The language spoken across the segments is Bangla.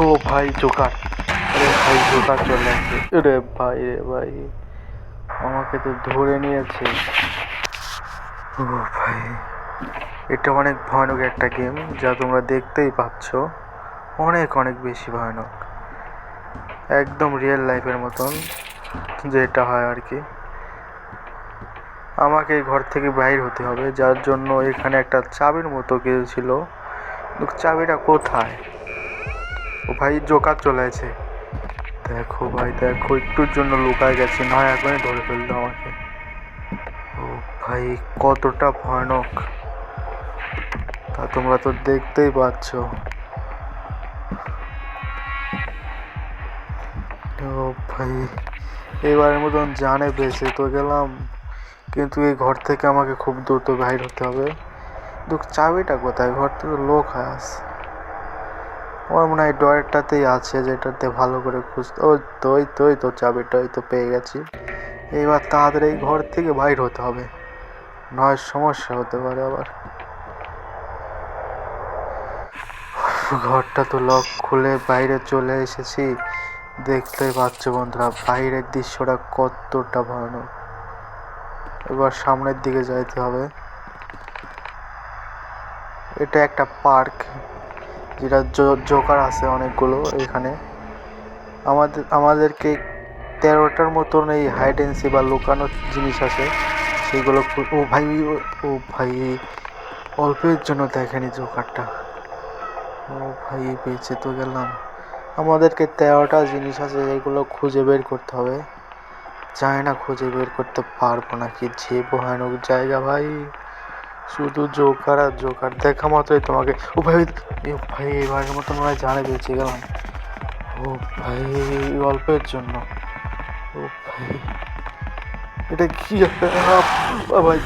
ও ভাই জোকার। আরে ভাই, জোকার চলে আসছে। রে ভাই রে ভাই, আমাকে তো ধরে নিয়েছে। ও ভাই, এটা অনেক ভয়ানক একটা গেম যা তোমরা দেখতেই পাচ্ছ। অনেক অনেক বেশি ভয়ানক। একদম রিয়েল লাইফের মতন যেটা হয় আর কি। আমাকে ঘর থেকে বাইর হতে হবে, যার জন্য এখানে একটা চাবির মতো কিছু ছিল। চাবিটা কোথায়? ও ভাই জোকার চলে আছে দেখো ভাই, দেখো, একটুর জন্য লুকায় গেছি, নয় এখনই ধরে ফেলল আমাকে। ও ভাই, কতটা ভয়ানক। তা তোমরা তো দেখতেই পাচ্ছ। ও ভাই, এবারের মতন জানে বেঁচে তো গেলাম। কিন্তু এই ঘর থেকে আমাকে খুব দ্রুত বাইর হতে হবে। চাবিটা কোথায়? ঘর থেকে লোক হয়ে আসে। আমার মনে হয় ডয়ারটাতেই আছে, যেটাতে ভালো করে খুঁজতে ও তো, ওই তো ওই তো পেয়ে গেছি। এবার তাড়াতাড়ি এই ঘর থেকে বাইর হতে হবে। নয় সমস্যা হতে পারে আবার। ঘরটা তো লক খুলে বাইরে চলে এসেছি। দেখতেই পাচ্ছ বন্ধুরা, বাইরের দৃশ্যটা কতটা ভয়ানক। এবার সামনের দিকে যাইতে হবে। এটা একটা পার্ক। যেটা জোকার আছে অনেকগুলো এখানে। আমাদের, আমাদেরকে তেরোটার মতন এই হাইডেন্সি বা লুকানো জিনিস আছে। সেগুলো ও ভাই, ও- ভাই, অল্পের জন্য দেখেনি জোকারটা। ও ভাই, বেঁচে তো গেলাম। আমাদেরকে তেরোটা জিনিস আছে যেগুলো খুঁজে বের করতে হবে। জানি না খুঁজে বের করতে পারব নাকি। যে ভয়ানক জায়গা ভাই। শুধু জোকার আর জোকার দেখা মাত্রই তোমাকে। ও ভাই ভাই এবারের মতো মনে জানে বেঁচে গেলাম। ও ভাই অল্পের জন্য। ও ভাই এটা কি আহ, ভাই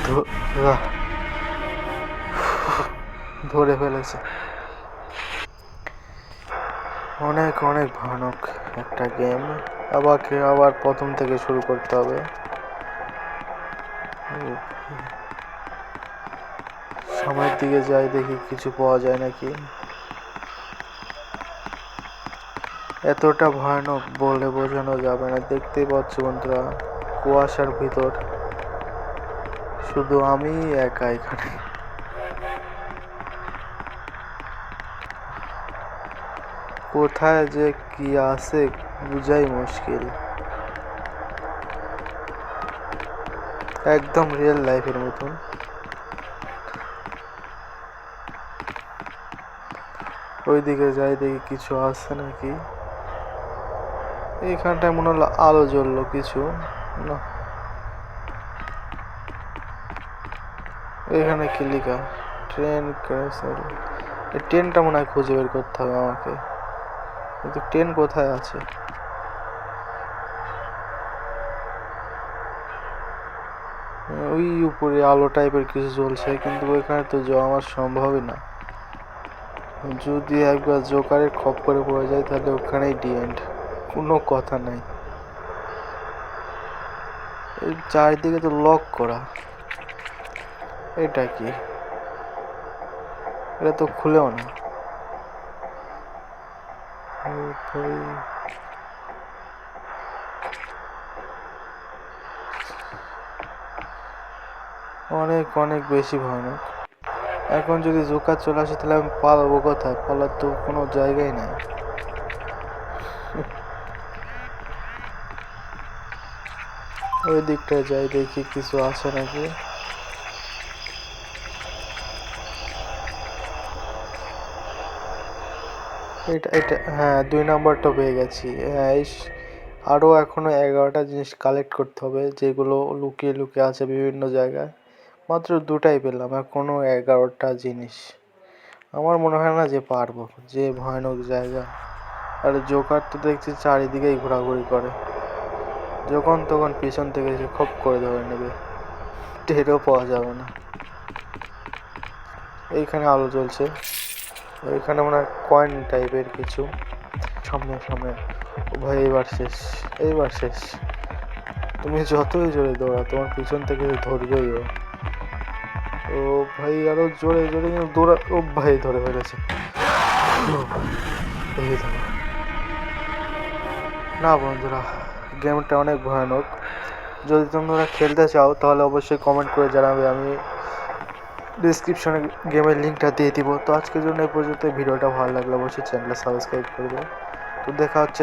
ধরে ফেলেছে। অনেক অনেক ভয়ানক একটা গেম। আবার আবার প্রথম থেকে শুরু করতে হবে। সামনের দিকে যাই, দেখি কিছু পাওয়া যায় নাকি। এতটা ভয়ানক বলে বোঝানো যাবে না। দেখতেই পাচ্ছ বন্ধুরা, কুয়াশার ভিতর। শুধু আমি একা এখানে। কোথায় যে কি আছে বুঝাই মুশকিল। একদম রিয়েল লাইফের মতন। ওইদিকে যাই, দেখি কিছু আছে নাকি। এইখানটায় মনে হলো আলো জ্বললো কিছু, না। এখানে কি লেখা? ট্রেন ক্যান্সেল এই ট্রেনটা মনে হয় খুঁজে বের করতে হবে আমাকে। কিন্তু ট্রেন কোথায় আছে? ওই উপরে আলো টাইপের কিছু জ্বলছে, কিন্তু ওইখানে তো যাওয়া আমার সম্ভবই না। যদি একবার জোকারের খপ্পরে পড়ে যায়, তাহলে ওখানেই ডি এন্ড কোনো কথা নাই। চারিদিকে তো লক করা। এটা কি? এটা তো খুলেও না। অনেক অনেক বেশি ভয়ানক। এখন যদি জোকার চলে আসে, তাহলে আমি পালাবো কোথায়? পালার তো কোনো জায়গাই নাই। ওই দিকটায় যাই, দেখি কিছু আছে নাকি। এটা এটা হ্যাঁ দুই নাম্বারটা পেয়ে গেছি। হ্যাঁ এই আরও এখনও এগারোটা জিনিস কালেক্ট করতে হবে, যেগুলো লুকিয়ে লুকিয়ে আছে বিভিন্ন জায়গায়। মাত্র দুটাই পেলাম আর কোনো এগারোটা জিনিস। আমার মনে হয় না যে পারব, যে ভয়ানক জায়গা। আর জোকার তো দেখছি চারিদিকেই ঘোরাঘুরি করে। যখন তখন পিছন থেকে এসে খপ করে ধরে নেবে। টেরও পাওয়া যাবে না। এইখানে আলো জ্বলছে। ওইখানে মনে হয় কয়েন টাইপের কিছু। সামনে সামনে। ভাই এইবার শেষ এইবার শেষ। তুমি যতই জোরে দৌড়াও, তোমার পিছন থেকে ধরবেই ও। ও ভাই, আরও জোরে জোরে দৌড়া, ও ভাই, ধরে ফেলেছে না বন্ধুরা, গেমটা অনেক ভয়ানক। যদি তোমরা খেলতে চাও, তাহলে অবশ্যই কমেন্ট করে জানাবে। আমি ডিসক্রিপশনে গেমের লিঙ্কটা দিয়ে দিব। তো আজকের জন্য এই পর্যন্ত ভিডিওটা ভালো লাগলে অবশ্যই চ্যানেলটা সাবস্ক্রাইব করবে তো দেখা হচ্ছে